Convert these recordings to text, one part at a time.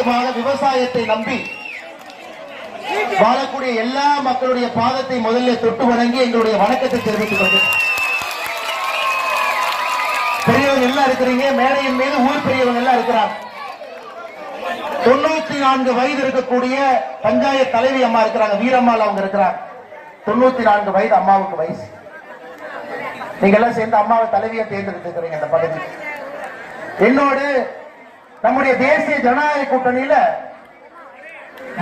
முழுவதுமாக விவசாயத்தை நம்பி வாழக்கூடிய எல்லா மக்களுடைய பாதத்தை முதல்ல தொட்டு வணங்கி எங்களுடைய வணக்கத்தை தெரிவித்துக் கொண்டு பெரியவங்க எல்லாம் இருக்கிறீங்க மேடையின் மீது ஊர் பெரியவங்க எல்லாம் இருக்கிறாங்க. தொண்ணூத்தி நான்கு வயது இருக்கக்கூடிய பஞ்சாயத் தலைவி அம்மா இருக்கிறாங்க வீரம்மாள் அவங்க இருக்கிறாங்க. தொண்ணூத்தி நான்கு வயது அம்மாவுக்கு வயசு. நீங்க எல்லாம் சேர்ந்து அம்மாவை தலைவியை தேர்ந்தெடுத்துக்கிறீங்க அந்த பகுதி. என்னோடு நம்முடைய தேசிய ஜனநாயக கூட்டணியில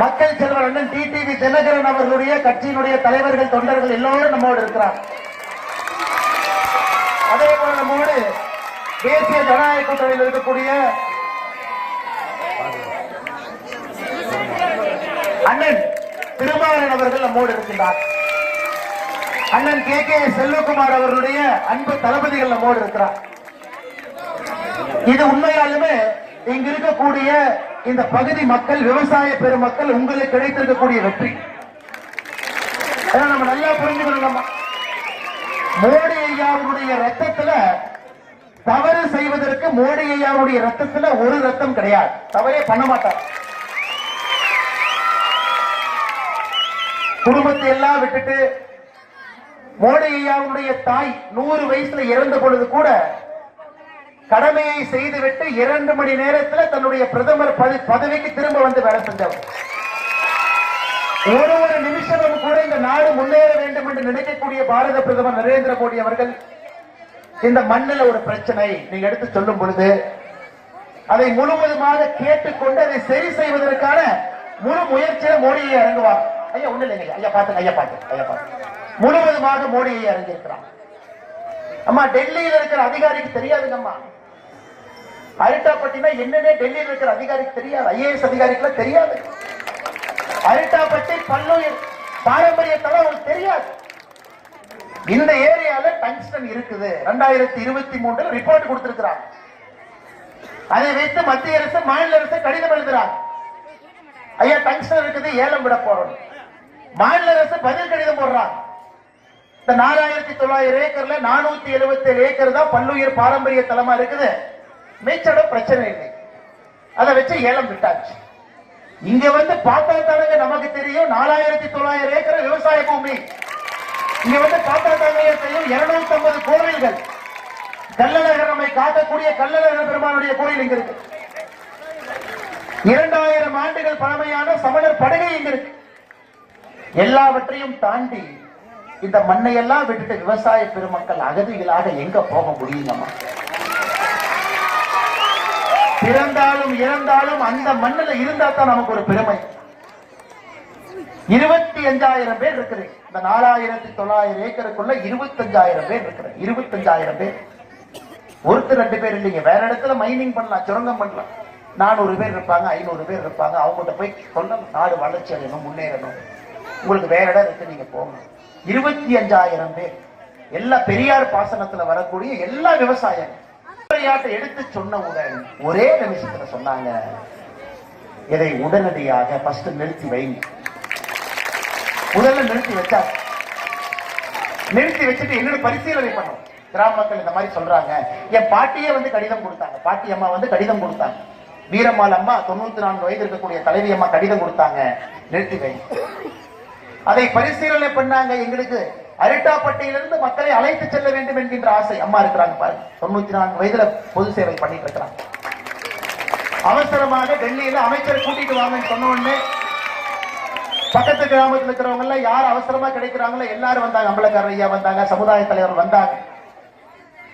மக்கள் செல்வர் அண்ணன் டிடிவி தினகரன் அவர்களுடைய கட்சியினுடைய தலைவர்கள் தொண்டர்கள் எல்லோரும் நம்மோடு இருக்கிறார். அதே போல நம்மோடு தேசிய ஜனநாயக கூட்டணியில் இருக்கக்கூடிய அண்ணன் திருமாவளன் அவர்கள் நம்மோடு இருக்கின்றார். அண்ணன் கே கே செல்வகுமார் அவர்களுடைய அன்பு தளபதிகள் நம்மோடு இருக்கிறார். இது உண்மையாலுமே இங்க இருக்கக்கூடிய இந்த பகுதி மக்கள் விவசாய பெருமக்கள் உங்களுக்கு கிடைத்திருக்கக்கூடிய வெற்றி. நம்ம நல்லா புரிஞ்சுக்கணும் மோடி ஐயாவுடைய ரத்தத்துல தவறு செய்வதற்கு மோடி ஐயாவுடைய ரத்தத்துல ஒரு ரத்தம் கிடையாது. தவறே பண்ண மாட்டார். குடும்பத்தை எல்லாம் விட்டுட்டு மோடி ஐயாவுடைய தாய் நூறு வயசுல இறந்த பொழுது கூட கடமையை செய்துவிட்டு இரண்டு மணி நேரத்துல தன்னுடைய பிரதமர் பதவிக்கு திரும்ப வந்து வேலை செஞ்சவர். ஒரு ஒரு நிமிஷமும் கூட இந்த நாடு முன்னேற வேண்டும் என்று நினைக்கக்கூடிய பாரத பிரதமர் நரேந்திர மோடி அவர்கள் இந்த மண்ணில் ஒரு பிரச்சனை. நீங்க எடுத்து சொல்லும் பொழுது அதை முழுவதுமாக கேட்டுக்கொண்டு அதை சரி செய்வதற்கான முழு முயற்சியில மோடியை இறங்குவார். ஐயா ஒண்ணு இல்லைங்க. ஐயா பாத்துங்க ஐயா பாத்து ஐயா பாத்து முழுவதுமாக மோடியை இறங்கியிருக்கிறார். அம்மா டெல்லியில இருக்கிற அதிகாரிக்கு தெரியாதுங்கம்மா. அரிட்டாப்பட்டினா என்னன்னே டெல்லியில் இருக்கிற அதிகாரிக்கு தெரியாது. ஐஏஎஸ் அதிகாரிக்கு தெரியாது. அரிட்டாப்பட்டி பல்லூர் பாரம்பரியத்தெல்லாம் அவங்களுக்கு தெரியாது. இந்த ஏரியால டங்ஸ்டன் இருக்குது. ரெண்டாயிரத்தி இருபத்தி மூணுல ரிப்போர்ட் கொடுத்திருக்கிறாங்க. அதை வைத்து மத்திய அரசு மாநில அரசு கடிதம் எழுதுறாங்க. ஐயா டங்ஸ்டன் இருக்குது ஏலம் விட போறோம். மாநில அரசு பதில் கடிதம் போடுறாங்க. இந்த நாலாயிரத்தி தொள்ளாயிரம் ஏக்கர்ல நானூத்தி எழுபத்தி ஏழு ஏக்கர் தான் பல்லுயிர் பாரம்பரிய தலமா இருக்குது. மேய்ச்சட பிரச்சனை இல்லை. அதை வச்சு ஏலம் விட்டாச்சு. இங்க வந்து பார்த்தா தானங்க நமக்கு தெரியும் நாலாயிரத்தி தொள்ளாயிரம் ஏக்கர் விவசாய பூமி. இங்க வந்து பார்த்தா தானங்க தெரியும் இருநூத்தி ஐம்பது கோவில்கள். கல்லழகர் நம்மை காக்கக்கூடிய கல்லழகர் பெருமானுடைய கோயில் இங்க இருக்கு. இரண்டாயிரம் ஆண்டுகள் பழமையான சமணர் படுகை இங்க இருக்கு. எல்லாவற்றையும் தாண்டி இந்த மண்ணை எல்லாம் விட்டுட்டு விவசாய பெருமக்கள் அகதிகளாக எங்க போக முடியுங்கம்மா? பிறந்தாலும் இறந்தாலும் அந்த மண்ணில் இருந்தா தான் நமக்கு ஒரு பெருமை. இருபத்தி அஞ்சாயிரம் பேர் இருக்குது. இந்த நாலாயிரத்தி தொள்ளாயிரம் ஏக்கருக்குள்ள இருபத்தஞ்சாயிரம் பேர் இருக்குது. இருபத்தஞ்சாயிரம் பேர். ஒருத்தர் ரெண்டு பேர் இல்லைங்க. வேற இடத்துல மைனிங் பண்ணலாம் சுரங்கம் பண்ணலாம். நானூறு பேர் இருப்பாங்க ஐநூறு பேர் இருப்பாங்க. அவங்கள்ட்ட போய் சொல்லணும் நாடு வளர்ச்சி அடையணும் முன்னேறணும். உங்களுக்கு வேற இடம் இருக்கு நீங்க போங்க. இருபத்தி அஞ்சாயிரம் பேர். எல்லா பெரியார் பாசனத்துல வரக்கூடிய எல்லா விவசாயம் விளையாட்டை எடுத்து சொன்னவுடன் ஒரே நிமிஷத்துல சொன்னாங்க இதை உடனடியாக ஃபர்ஸ்ட் நிறுத்தி வைங்க முதல்ல நிறுத்தி வச்சா நிறுத்தி வச்சுட்டு என்னோட பரிசீலனை பண்ணும் கிராம மக்கள் இந்த மாதிரி சொல்றாங்க. என் பாட்டியே வந்து கடிதம் கொடுத்தாங்க. பாட்டி அம்மா வந்து கடிதம் கொடுத்தாங்க. வீரம்மாள் அம்மா தொண்ணூத்தி நான்கு வயது இருக்கக்கூடிய தலைவி அம்மா கடிதம் கொடுத்தாங்க. நிறுத்தி வை. அதை பரிசீலனை பண்ணாங்க எங்களுக்கு. அரிட்டாப்பட்டியிலிருந்து மக்களை அழைத்து செல்ல வேண்டும் என்கின்ற ஆசை அம்மா இருக்கிறாங்க பாருங்க. தொண்ணூத்தி நான்கு வயதுல பொது சேவை பண்ணிட்டு இருக்கிறாங்க. அவசரமாக டெல்லியில அமைச்சரை கூட்டிட்டு வாங்கன்னு சொன்ன உடனே பக்கத்து கிராமத்துல இருக்கிறவங்க எல்லாம் யார் அவசரமா கிடைக்கிறாங்களோ எல்லாரும் வந்தாங்க. அம்பலக்காரர் ஐயா வந்தாங்க சமுதாய தலைவர் வந்தாங்க.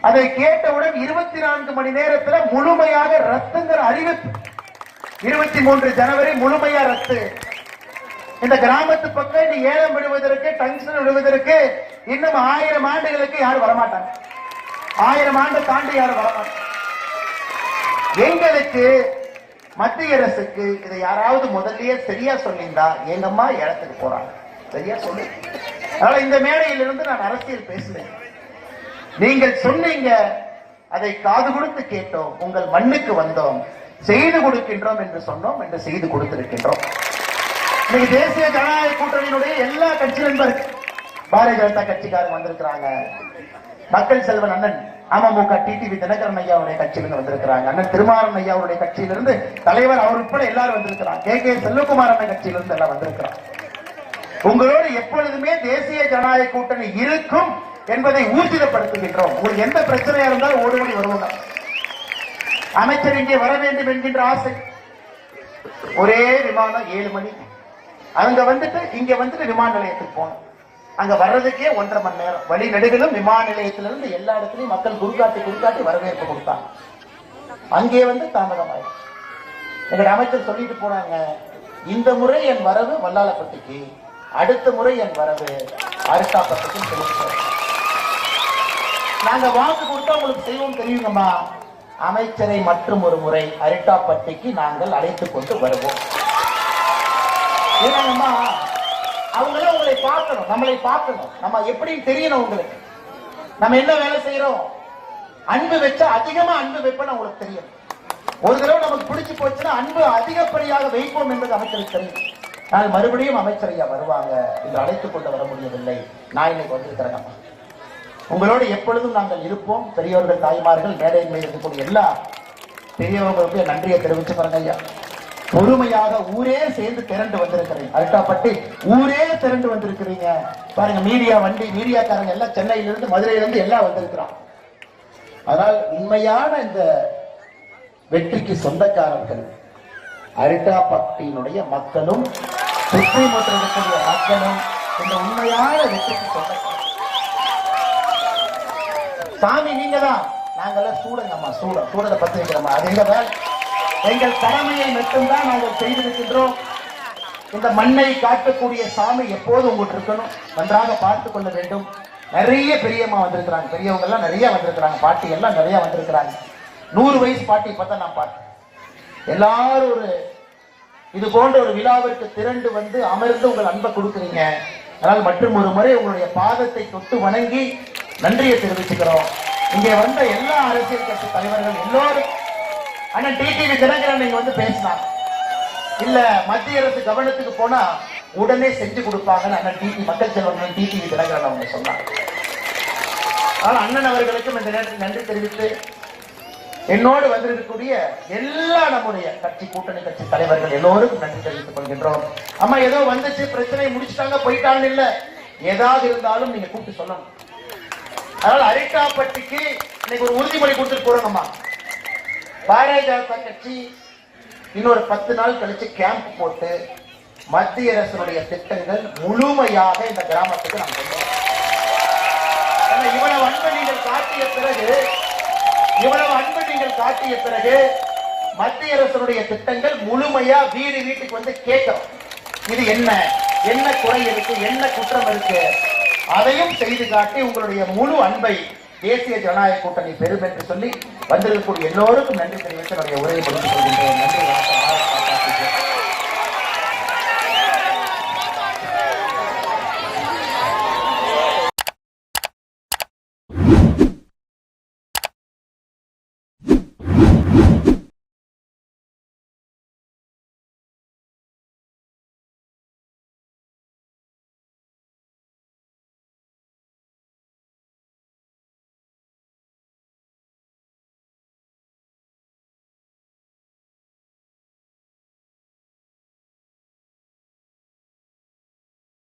அதை கேட்டவுடன் இருபத்தி நான்கு மணி நேரத்துல முழுமையாக ரத்துங்கிற அறிவிப்பு. இருபத்தி மூன்று ஜனவரி முழுமையா ரத்து. இந்த கிராமத்து பக்கம் நீ ஏலம் விடுவதற்கு டங்ஷன் விடுவதற்கு இன்னும் ஆயிரம் ஆண்டுகளுக்கு யாரும் வரமாட்டாங்க. ஆயிரம் ஆண்டு தாண்டி யாரும் வரமாட்டாங்க. எங்களுக்கு மத்திய அரசுக்கு இதை யாராவது முதல்லயே சரியா சொல்லியிருந்தா எங்கம்மா இடத்துக்கு போறாங்க. சரியா சொல்லு. அதனால இந்த மேடையிலிருந்து நான் அரசியல் பேசுறேன் நீங்கள் சொன்னீங்க அதை காது கொடுத்து கேட்டோம் உங்கள் மண்ணுக்கு வந்தோம் செய்து கொடுக்கின்றோம் என்று சொன்னோம் என்று செய்து கொடுத்திருக்கின்றோம். இன்னைக்கு தேசிய ஜனநாயக கூட்டணியினுடைய எல்லா கட்சி நண்பர் பாரதிய ஜனதா கட்சிக்காரங்க வந்திருக்கிறாங்க. மக்கள் செல்வன் அண்ணன் அமமுக டிடிவி தினகரன் ஐயாவுடைய கட்சியிலிருந்து வந்திருக்கிறாங்க. அண்ணன் திருமாறன் ஐயாவுடைய கட்சியிலிருந்து தலைவர் அவர் உட்பட எல்லாரும் வந்திருக்கிறாங்க. கே. கே. செல்வகுமார் அண்ணன் கட்சியிலிருந்து எல்லாம் வந்திருக்கிறாங்க. உங்களோடு எப்பொழுதுமே தேசிய ஜனநாயக கூட்டணி இருக்கும் என்பதை ஊர்ஜிதப்படுத்துகின்றோம். உங்களுக்கு எந்த பிரச்சனையா இருந்தாலும் ஓடுபடி வருவோம் அமைச்சர் இங்கே வர வேண்டும் என்கின்ற ஆசை. ஒரே விமானம் ஏழு மணி அங்க வந்துட்டு இங்க வந்துட்டு விமான நிலையத்துக்கு போகணும். அங்க வர்றதுக்கே ஒன்றரை மணி நேரம். வழி நெடுகளும் விமான நிலையத்திலிருந்து எல்லா இடத்துலயும் மக்கள் குறுக்காட்டி குறுக்காட்டி வரவேற்பு கொடுத்தாங்க. அங்கே வந்து தாமதமாயிடும் எங்க அமைச்சர் சொல்லிட்டு போனாங்க இந்த முறை என் வரவு வல்லாளப்பட்டிக்கு அடுத்த முறை என் வரவு அரிசாப்பட்டிக்கு சொல்லிட்டு நாங்க வாக்கு கொடுத்தா உங்களுக்கு செய்வோம் தெரியுங்கம்மா. அமைச்சரை மற்றும் ஒரு முறை அரிட்டாப்பட்டிக்கு நாங்கள் அழைத்துக் கொண்டு வருவோம். ஏன்னா அவங்களே உங்களை பார்க்கணும். நம்மளை பார்க்கணும். நம்ம எப்படி தெரியணும் உங்களுக்கு. நம்ம என்ன வேலை செய்யறோம்? அன்பு வச்சா அதிகமா அன்பு வைப்பேன்னு உங்களுக்கு தெரியும். ஒரு தடவை நமக்கு பிடிச்சு போச்சுன்னா அன்பு அதிகப்படியாக வைப்போம் என்பது அமைச்சருக்கு தெரியும். நான் மறுபடியும் அமைச்சர் ஐயா வருவாங்க என்று அழைத்துக் கொண்டு வர முடியவில்லை. நான் இன்னைக்கு வந்திருக்கிறேன் உங்களோடு எப்பொழுதும் நாங்கள் இருப்போம். பெரியவர்கள் தாய்மார்கள் மேடையின் மேல் இருக்கக்கூடிய எல்லா பெரியவங்களுக்கு நன்றியை தெரிவிச்சு பாருங்க ஐயா. பொறுமையாக ஊரே சேர்ந்து திரண்டு வந்திருக்கிறேன் அல்டாப்பட்டி ஊரே திரண்டு வந்திருக்கிறீங்க. பாருங்க மீடியா வண்டி மீடியாக்காரங்க எல்லாம் சென்னையில இருந்து மதுரையில இருந்து எல்லாம் வந்திருக்கிறான். அதனால் உண்மையான இந்த வெற்றிக்கு சொந்தக்காரர்கள் அரிட்டாப்பட்டியினுடைய மக்களும் சுற்றி மற்றும் இருக்கக்கூடிய மக்களும் இந்த உண்மையான வெற்றிக்கு சொந்தக்காரர்கள். சாமி நீங்க தான் நாங்கெல்லாம் சூடங்கம்மா சூடம். சூடத்தை பத்தி வைக்கிறோமா அது எங்க வேலை எங்கள் கடமையை மட்டும்தான் நாங்கள் செய்திருக்கின்றோம். இந்த மண்ணை காட்டக்கூடிய சாமி எப்போதும் உங்களுக்கு இருக்கணும்? நன்றாக பார்த்து கொள்ள வேண்டும். நிறைய பெரியம்மா வந்திருக்கிறாங்க. பெரியவங்க எல்லாம் நிறைய வந்திருக்கிறாங்க. பாட்டி எல்லாம் நிறைய வந்திருக்கிறாங்க. நூறு வயசு பாட்டி பார்த்தா நான் பாட்டு. எல்லாரும் ஒரு இது போன்ற ஒரு விழாவிற்கு திரண்டு வந்து அமர்ந்து உங்கள் அன்பை கொடுக்குறீங்க. அதனால் மற்றும் ஒரு முறை உங்களுடைய பாதத்தை தொட்டு வணங்கி நன்றியை தெரிவிச்சுக்கிறோம். இங்கே வந்த எல்லா அரசியல் கட்சி தலைவர்கள் எல்லோரும் அண்ணன் டிடிவி தினகரன் நீங்க வந்து பேசினாங்க இல்ல மத்திய அரசு கவனத்துக்கு போனா உடனே செஞ்சு கொடுப்பாங்கன்னு அண்ணன் டிடி மக்கள் செல்வன் டிடிவி தினகரன் அவங்க சொன்னாங்க. ஆனால் அண்ணன் அவர்களுக்கும் இந்த நேரத்தில் நன்றி தெரிவித்து என்னோடு வந்திருக்கக்கூடிய எல்லா நம்முடைய கட்சி கூட்டணி கட்சி தலைவர்கள் எல்லோருக்கும் நன்றி தெரிவித்துக் கொள்கின்றோம். அம்மா ஏதோ வந்துச்சு பிரச்சனை முடிச்சிட்டாங்க போயிட்டான்னு இல்ல. ஏதாவது இருந்தாலும் நீங்க கூப்பிட்டு சொல்லணும். அதனால அரிட்டாப்பட்டிக்கு இன்னைக்கு ஒரு உறுதிமொழி கொடுத்துட்டு போறோங்கம்மா பாரதிய ஜனதா கட்சி இன்னொரு பத்து நாள் கழிச்சு கேம்ப் போட்டு மத்திய அரசுடைய திட்டங்கள் முழுமையாக இந்த கிராமத்துக்கு நாம் கொண்டு இவ்வளவு அன்பு நீங்கள் காட்டிய பிறகு இவ்வளவு அன்பு நீங்கள் காட்டிய பிறகு மத்திய அரசுடைய திட்டங்கள் முழுமையா வீடு வீட்டுக்கு வந்து கேட்கிறோம். இது என்ன? என்ன குறை இருக்கு? என்ன குற்றம் இருக்கு? அதையும் செய்து காட்டி உங்களுடைய முழு அன்பை தேசிய ஜனநாயக கூட்டணி பெறும் என்று சொல்லி வந்திருக்கக்கூடிய எல்லோருக்கும் நன்றி தெரிவித்து என்னுடைய உரையை முடித்துக் கொள்கின்றேன். நன்றி வணக்கம்.